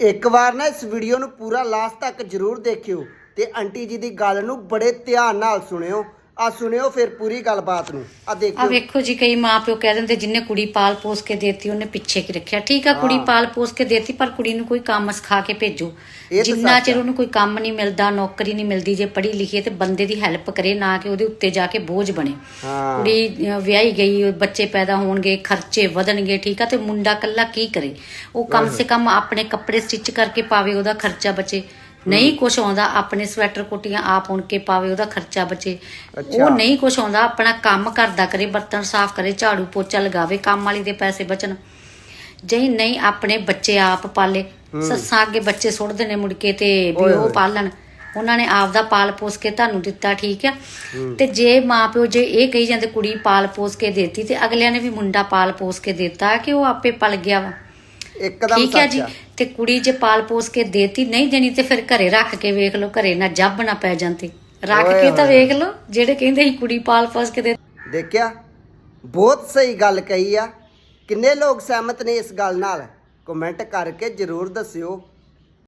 ਇੱਕ ਵਾਰ ਨਾ ਇਸ ਵੀਡੀਓ ਨੂੰ ਪੂਰਾ ਲਾਸਟ ਤੱਕ ਜਰੂਰ ਦੇਖਿਓ ਤੇ ਆਂਟੀ ਜੀ ਦੀ ਗੱਲ ਨੂੰ ਬੜੇ ਧਿਆਨ ਨਾਲ ਸੁਣਿਓ। ਆ ਸੁਣਿਓ ਫਿਰ ਪੂਰੀ ਗੱਲਬਾਤ ਨੂੰ। ਆ ਆ ਦੇਖਿਓ ਵੇਖੋ ਜੀ ਕਈ ਮਾਪਿਓ ਕਹਿ ਦਿੰਦੇ ਜਿੰਨੇ ਕੁੜੀ ਪਾਲ ਪੋਸ ਕੇ ਦੇਤੀ ਉਹਨੇ ਪਿੱਛੇ ਕੀ ਰੱਖਿਆ? ਠੀਕ ਆ ਕੁੜੀ ਹਾਂ। ਪਾਲ ਪੋਸ ਕੇ ਦੇਤੀ ਪਰ ਕੁੜੀ ਨੂੰ ਕੋਈ ਕੰਮ ਸਿਖਾ ਕੇ ਭੇਜੋ। ਇਹ ਤਾਂ ਜਿੰਨਾ ਸੱਚ ਚਿਰ ਆ। ਉਹਨੂੰ ਕੋਈ ਕੰਮ ਨਹੀਂ ਮਿਲਦਾ ਨੌਕਰੀ ਨਹੀਂ ਮਿਲਦੀ ਜੇ ਪੜ੍ਹੀ ਲਿਖੀ ਹੈ ਤੇ ਬੰਦੇ ਦੀ ਹੈਲਪ ਕਰੇ ਨਾ ਕਿ ਉਹਦੇ ਉੱਤੇ ਜਾ ਕੇ ਬੋਝ ਬਣੇ। ਹਾਂ। ਕੁੜੀ ਵਿਆਹੀ ਗਈ ਉਹ ਬੱਚੇ ਪੈਦਾ ਹੋਣਗੇ ਖਰਚੇ ਵਧਣਗੇ ਠੀਕ ਆ ਤੇ ਮੁੰਡਾ ਕੱਲਾ ਕੀ ਕਰੇ? ਉਹ ਕਮ ਸੇ ਕਮ ਆਪਣੇ ਕੱਪੜੇ ਸਟਿਚ ਕਰਕੇ ਪਾਵੇ ਉਹਦਾ ਖਰਚਾ ਬਚੇ। ਨਹੀਂ ਕੁਛ ਆਉਂਦਾ ਆਪਣੇ ਸਵੈਟਰ ਕੋਟੀਆਂ ਆਪ ਉਣ ਕੇ ਪਾਵੇ ਉਹਦਾ ਖਰਚਾ ਬਚੇ। ਉਹ ਨਹੀਂ ਕੁਛ ਆਉਂਦਾ ਆਪਣਾ ਕੰਮ ਕਰਦਾ ਕਰੇ ਬਰਤਨ ਸਾਫ਼ ਕਰੇ ਝਾੜੂ ਪੋਚਾ ਲਗਾਵੇ ਕੰਮ ਵਾਲੀ ਦੇ ਪੈਸੇ ਬਚਣ। ਜੇ ਨਹੀਂ ਆਪਣੇ ਬੱਚੇ ਆਪ ਪਾਲੇ। ਸੱਸਾਂ ਅੱਗੇ ਬੱਚੇ ਸੁੱਟਦੇ ਨੇ ਮੁੜ ਕੇ ਤੇ ਵੀ ਉਹ। ਪਾਲਣ। ਉਹਨਾਂ ਨੇ ਆਪ ਦਾ ਪਾਲ ਪੋਸ ਕੇ ਤੁਹਾਨੂੰ ਦਿੱਤਾ ਠੀਕ ਆ? ਤੇ ਜੇ ਮਾਪਿਓ ਜੇ ਇਹ ਕਹੀ ਜਾਂਦੇ ਕੁੜੀ ਪਾਲ ਪੋਸ ਕੇ ਦੇਤੀ ਤੇ ਅਗਲਿਆਂ ਨੇ ਵੀ ਮੁੰਡਾ ਪਾਲ ਪੋਸ ਕੇ ਦਿੱਤਾ ਕਿ ਉਹ ਆਪੇ ਪਲ ਗਿਆ ਵਾ। ਇੱਕਦਮ ਠੀਕ ਹੈ ਜੀ। ਤੇ ਕੁੜੀ ਜੇ ਪਾਲ ਪੋਸ ਕੇ ਦੇਤੀ ਨਹੀਂ ਦੇਣੀ ਤੇ ਫਿਰ ਘਰੇ ਰੱਖ ਕੇ ਵੇਖ ਲਓ ਘਰੇ ਨਾ ਜੱਬ ਨਾ ਪੈ ਜਾਂਦੀ। ਰੱਖ ਕੇ ਤਾਂ। ਵੇਖ ਲਓ ਜਿਹੜੇ ਕਹਿੰਦੇ ਸੀ ਕੁੜੀ ਪਾਲ ਪੋਸ ਕੇ ਦੇ ਦੇਖਿਆ? ਬਹੁਤ ਸਹੀ ਗੱਲ ਕਹੀ ਆ। ਕਿੰਨੇ ਲੋਕ ਸਹਿਮਤ ਨੇ ਇਸ ਗੱਲ ਨਾਲ? ਕਮੈਂਟ ਕਰਕੇ ਜਰੂਰ ਦੱਸਿਓ।